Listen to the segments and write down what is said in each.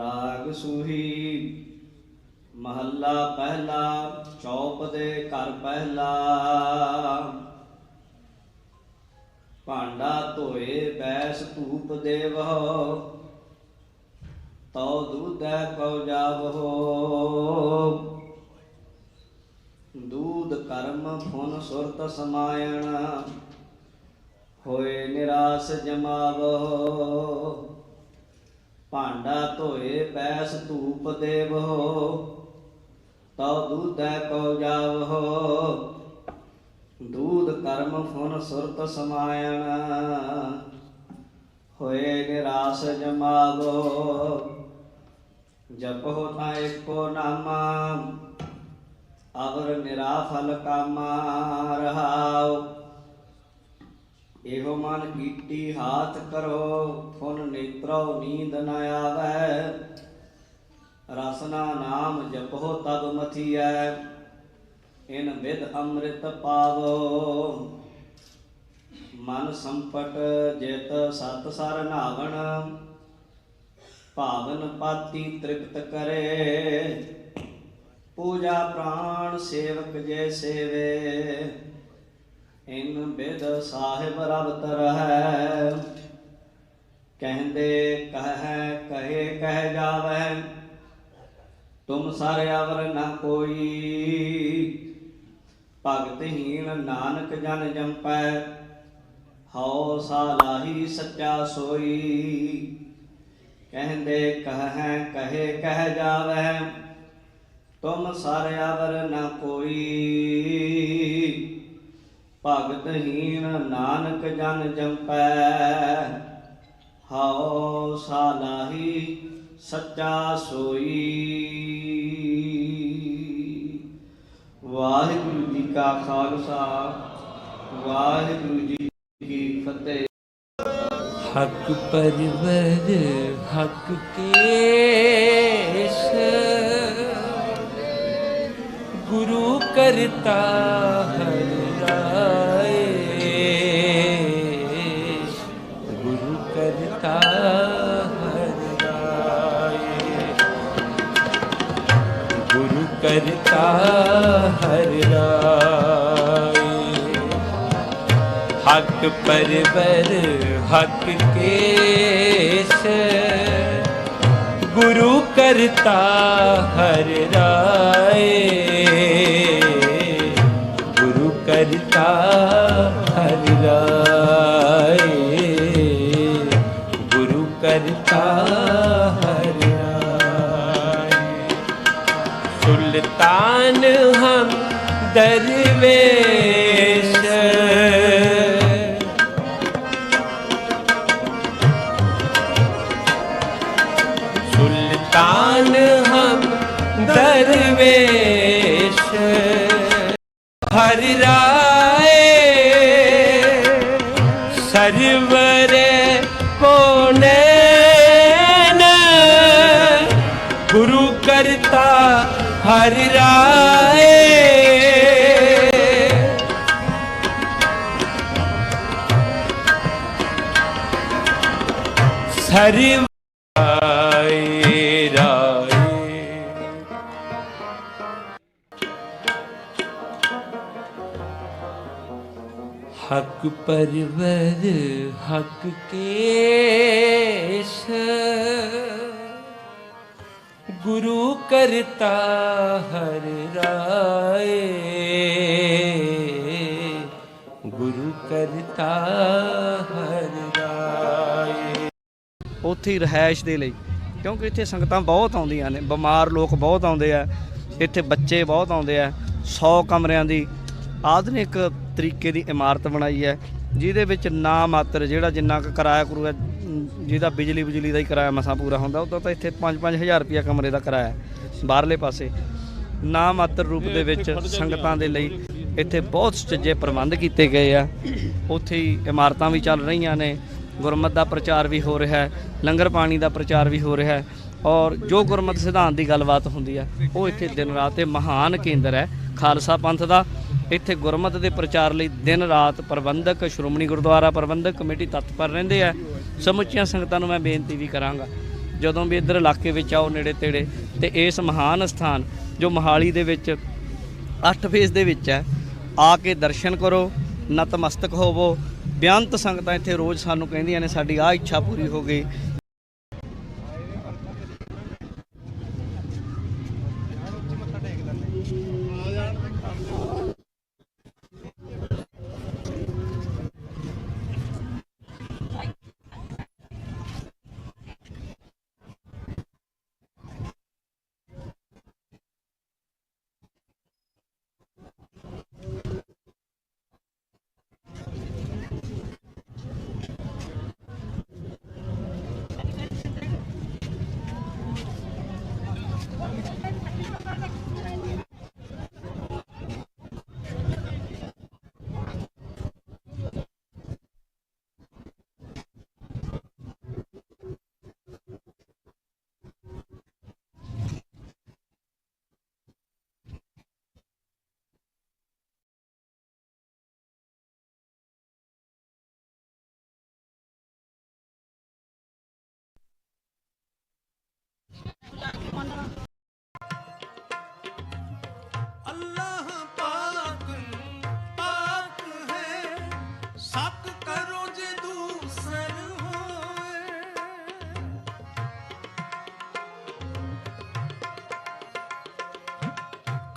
ਰਾਗ ਸੂਹੀ, ਮਹੱਲਾ ਪਹਿਲਾ, ਚੌਪ ਦੇ ਘਰ ਪਹਿਲਾ। ਭਾਂਡਾ ਧੋਏ, ਬੈਸ ਧੂਪ ਦੇਵੋ, ਤਉ ਦੁਧੈ ਕਉ ਜਾਵੋ। ਦੂਧ ਕਰਮ ਫੁਨ ਸੁਰਤ ਸਮਾਇਣ, ਹੋਏ ਨਿਰਾਸ ਜਮਾਵੋ। ਭਾਂਡਾ ਧੋਏ ਬੈਸ ਧੂਪ ਦੇਵੋ ਤਉ ਦੁਧੈ ਕਉ ਜਾਵੋ ਦੂਧ ਕਰਮ ਫੁਨ ਸੁਰਤ ਸਮਾਇਣ, ਹੋਏ ਨਿਰਾਸ ਜਮਾਵੋ। ਜਪੋ ਤਾਂ ਏਕੋ ਨਾਮਾ, ਅਵਰ ਨਿਰਾਫਲ ਕਾਮਾ ਰਹਾਉ। ਇਹੋ ਮਨ ਕੀਟੀ ਹਾਥ ਕਰੋ ਫੁਨ ਨੇਤਰੋ ਨੀਂਦ ਨ ਆਵੈ। ਰਸਨਾ ਨਾਮ ਜਪੋ ਤਬ ਮਥੀਐ, ਇਨ ਵਿਦ ਅੰਮ੍ਰਿਤ ਪਾਵੋ। ਮਨ ਸੰਪਟ ਜਿਤ ਸਤ ਸਰ ਨਾਵਣ, ਭਾਵਨ ਪਾਤੀ ਤ੍ਰਿਪਤ ਕਰੇ। ਪੂਜਾ ਪ੍ਰਾਣ ਸੇਵਕ ਜੇ ਸੇਵੇ ਇਨ ਬਿਦ ਸਾਹਿਬ ਰਬ ਤਰਹਿ ਕਹਿੰਦੇ ਕਹੈ, ਕਹੇ, ਕਹਿ ਜਾਵੈ। ਤੁਮ ਸਰ ਅਵਰ ਨਾ ਕੋਈ। ਭਗਤਹੀਣ ਨਾਨਕ ਜਨ ਜੰਪੈ। ਹਉ ਸਾਲਾਹੀ ਸੱਚਾ ਸੋਈ। ਕਹਿੰਦੇ ਕਹੈ, ਕਹੇ, ਕਹਿ ਜਾਵੈ। ਤੁਮ ਸਰ ਅਵਰ ਨਾ ਕੋਈ। ਭਗਤਹੀਣ ਨਾਨਕ ਜਨ ਜੰਪੈ। ਹਉ ਸਾਲਾਹੀ ਸੱਚਾ ਸੋਈ। ਵਾਹਿਗੁਰੂ ਜੀ ਕਾ ਖਾਲਸਾ, ਵਾਹਿਗੁਰੂ ਜੀ ਕੀ ਫਤਿਹ। ਹਕ ਪਰਵਰ ਹਕ ਕੇਸ਼। ਗੁਰੂ ਕਰਤਾ ਹਰ ਕਰਤਾ ਹਰ ਰਾਏ ਹਕ ਪਰਵਰ ਹਕ ਕੇਸ ਗੁਰੂ ਕਰਤਾ ਹਰ ਰਾਏ ਗੁਰੂ ਕਰਤਾ ਹਰ ਰਾਏ ਗੁਰੂ ਕਰਤਾ ਦਰਵੇਸ਼ ਸੁਲਤਾਨ ਹਮ ਦਰਵੇਸ਼ ਹਰ ਸਰਵ ਹਕ ਪਰਵਰ ਹਕ ਕੇਸ਼। ਗੁਰੂ ਕਰਤਾ ਹਰ ਰਾਏ। ਗੁਰੂ ਕਰਤਾ ਹਰ ਉੱਥੇ ਹੀ ਰਹਿائش ਦੇ ਲਈ। ਕਿਉਂਕਿ ਇੱਥੇ ਸੰਗਤਾਂ ਬਹੁਤ ਆਉਂਦੀਆਂ ਨੇ, ਬਿਮਾਰ ਲੋਕ ਬਹੁਤ ਆਉਂਦੇ ਆ, ਇੱਥੇ ਬੱਚੇ ਬਹੁਤ ਆਉਂਦੇ ਆ 100 ਕਮਰਿਆਂ ਦੀ ਆਧੁਨਿਕ ਤਰੀਕੇ ਦੀ ਇਮਾਰਤ ਬਣਾਈ ਹੈ, ਜਿਹਦੇ ਵਿੱਚ ਨਾ ਮਾਤਰ ਜਿਹੜਾ ਜਿੰਨਾ ਕੁ ਕਿਰਾਇਆ ਕਰੂਗਾ ਜਿਹਦਾ ਬਿਜਲੀ ਬਿਜਲੀ ਦਾ ਹੀ ਕਿਰਾਇਆ ਮਸਾਂ ਪੂਰਾ ਹੁੰਦਾ, ਉਦੋਂ ਤਾਂ ਇੱਥੇ 5-5000 ਰੁਪਿਆ ਕਮਰੇ ਦਾ ਕਿਰਾਇਆ ਬਾਹਰਲੇ ਪਾਸੇ। ਨਾ ਮਾਤਰ ਰੂਪ ਦੇ ਵਿੱਚ ਸੰਗਤਾਂ ਦੇ ਲਈ ਇੱਥੇ ਬਹੁਤ ਸੁਚੱਜੇ ਪ੍ਰਬੰਧ ਕੀਤੇ ਗਏ ਆ, ਉੱਥੇ ਹੀ ਇਮਾਰਤਾਂ ਵੀ ਚੱਲ ਰਹੀਆਂ ਨੇ ਗੁਰਮਤ ਦਾ ਪ੍ਰਚਾਰ ਵੀ ਹੋ ਰਿਹਾ ਹੈ, ਲੰਗਰ ਪਾਣੀ ਦਾ ਪ੍ਰਚਾਰ ਵੀ ਹੋ ਰਿਹਾ ਹੈ ਔਰ ਜੋ ਗੁਰਮਤ ਸਿਧਾਂਤ ਦੀ ਗੱਲਬਾਤ ਹੁੰਦੀ ਹੈ, ਉਹ ਇੱਥੇ ਦਿਨ ਰਾਤ ਤੇ ਮਹਾਨ ਕੇਂਦਰ ਹੈ, ਖਾਲਸਾ ਪੰਥ ਦਾ। ਇੱਥੇ ਗੁਰਮਤ ਦੇ ਪ੍ਰਚਾਰ ਲਈ ਦਿਨ ਰਾਤ ਪ੍ਰਬੰਧਕ, ਸ਼੍ਰੋਮਣੀ ਗੁਰਦੁਆਰਾ ਪ੍ਰਬੰਧਕ ਕਮੇਟੀ ਤਤਪਰ ਰਹਿੰਦੇ ਆ ਸਮੁੱਚੀਆਂ ਸੰਗਤਾਂ ਨੂੰ ਮੈਂ ਬੇਨਤੀ ਵੀ ਕਰਾਂਗਾ, ਜਦੋਂ ਵੀ ਇੱਧਰ ਇਲਾਕੇ ਵਿੱਚ ਆਓ ਨੇੜੇ ਤੇੜੇ, ਤੇ ਇਸ ਮਹਾਨ ਸਥਾਨ ਜੋ ਮਹਾਲੀ ਦੇ ਵਿੱਚ ਅੱਠ ਫੇਸ ਦੇ ਵਿੱਚ ਹੈ, ਆ ਕੇ ਦਰਸ਼ਨ ਕਰੋ, ਨਤਮਸਤਕ ਹੋਵੋ ਬਿਆੰਤ ਸੰਗਤਾਂ ਇੱਥੇ ਰੋਜ਼ ਸਾਨੂੰ ਕਹਿੰਦੀਆਂ ਨੇ ਸਾਡੀ ਆਹ ਇੱਛਾ ਪੂਰੀ ਹੋ ਗਈ।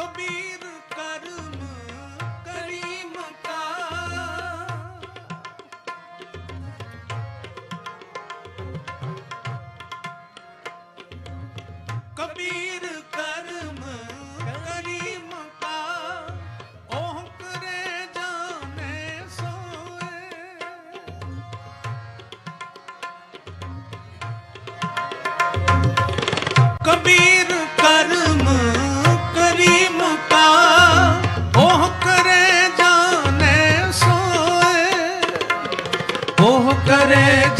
conmigo. કરે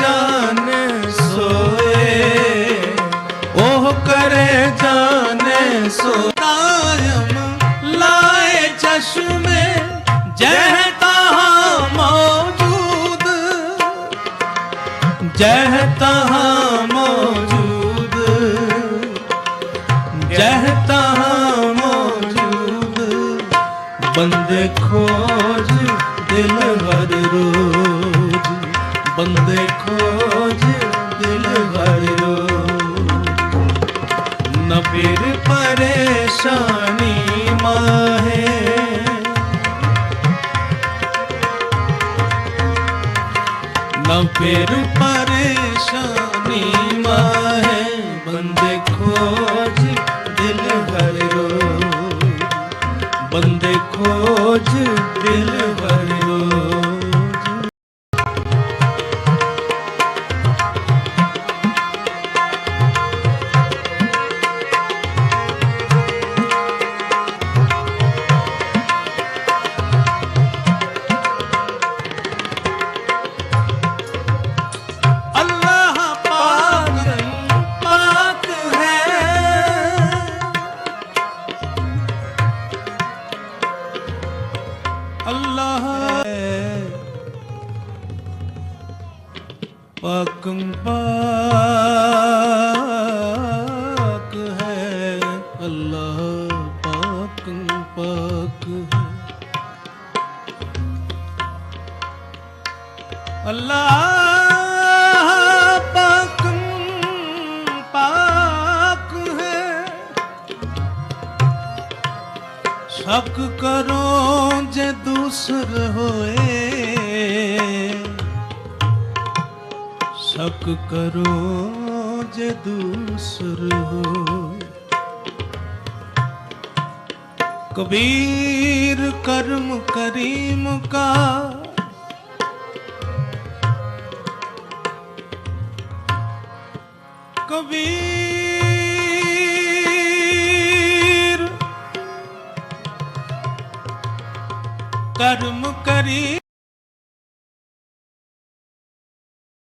ਪਰੇਸ਼ਾਨੀ ਮਾਹੇ ਨਾ ਫਿਰ ਪਰੇਸ਼ਾਨੀ ਮਾਹੇ ਬੰਦੇ ਖੋਜ ਦਿਲ ਹਰ ਬੰਦੇ ਖੋਜ ਦਿਲ ਹਰ ਸ਼ੱਕ ਕਰੋ ਜੇ ਦੂਸਰ ਹੋਏ। ਸ਼ੱਕ ਕਰੋ ਜੇ ਦੂਸਰ ਹੋਏ। ਕਬੀਰ ਕਰਮ ਕਰੀਮ ਕਾ। ਕਬੀਰ ਕਰਮ ਕਰੀ